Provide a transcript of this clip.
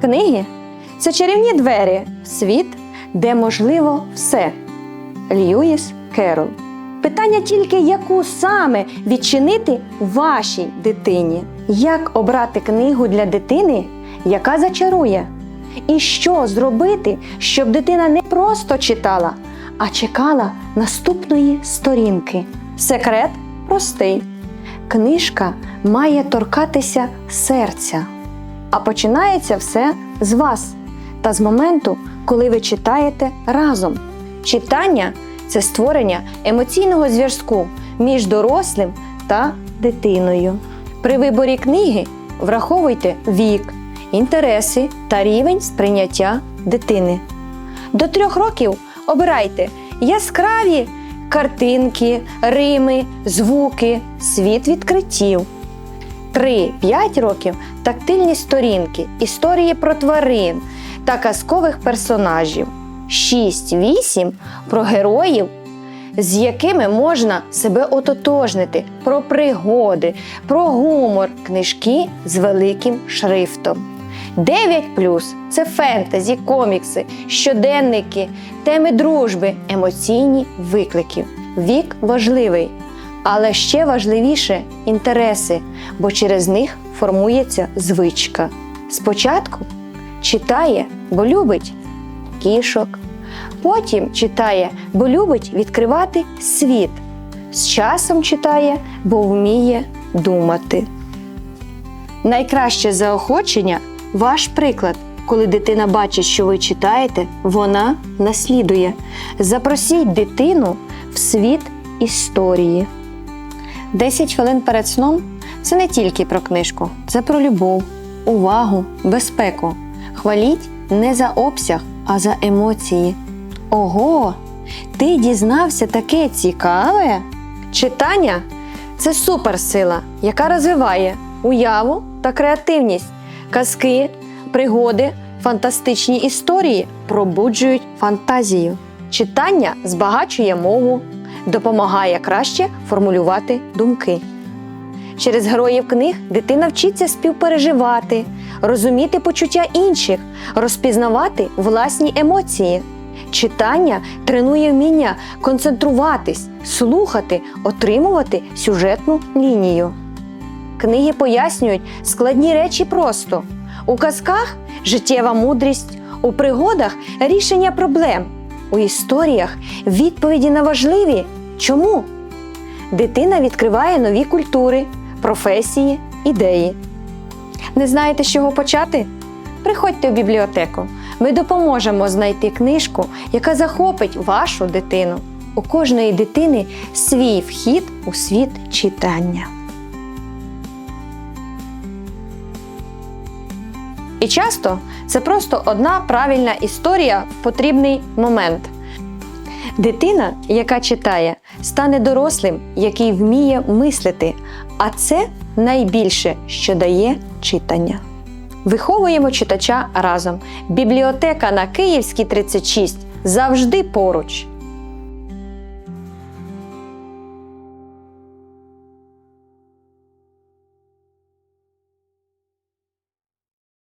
Книги це чарівні двері світ, де можливо все. Льюіс Керол. Питання тільки, яку саме відчинити вашій дитині. Як обрати книгу для дитини, яка зачарує? І що зробити, щоб дитина не просто читала, а чекала наступної сторінки? Секрет простий. Книжка має торкатися серця. А починається все з вас та з моменту, коли ви читаєте разом. Читання це створення емоційного зв'язку між дорослим та дитиною. При виборі книги враховуйте вік, інтереси та рівень сприйняття дитини. До трьох років обирайте яскраві картинки, рими, звуки, світ відкриттів. 3-5 років тактильні сторінки, історії про тварин та казкових персонажів. 6-8 про героїв, з якими можна себе ототожнити, про пригоди, про гумор, книжки з великим шрифтом. 9 це фентезі, комікси, щоденники, теми дружби, емоційні виклики. Вік важливий, але ще важливіше інтереси, бо через них формується звичка. Спочатку читає, бо любить кішок, потім читає, бо любить відкривати світ. З часом читає, бо вміє думати. Найкраще заохочення ваш приклад. Коли дитина бачить, що ви читаєте, вона наслідує. Запросіть дитину в світ історії. 10 хвилин перед сном це не тільки про книжку, це про любов, увагу, безпеку. Хваліть не за обсяг, а за емоції. Ого! Ти дізнався таке цікаве? Читання це суперсила, яка розвиває уяву та креативність. Казки, пригоди, фантастичні історії пробуджують фантазію. Читання збагачує мову, допомагає краще формулювати думки. Через героїв книг дитина вчиться співпереживати, розуміти почуття інших, розпізнавати власні емоції. Читання тренує вміння концентруватись, слухати, отримувати сюжетну лінію. Книги пояснюють складні речі просто. У казках життєва мудрість, у пригодах рішення проблем, у історіях відповіді на важливі чому. Дитина відкриває нові культури, професії, ідеї. Не знаєте, з чого почати? Приходьте в бібліотеку. Ми допоможемо знайти книжку, яка захопить вашу дитину. У кожної дитини свій вхід у світ читання. І часто це просто одна правильна історія в потрібний момент. Дитина, яка читає, стане дорослим, який вміє мислити, а це найбільше, що дає читання. Виховуємо читача разом. Бібліотека на Київській 36 завжди поруч.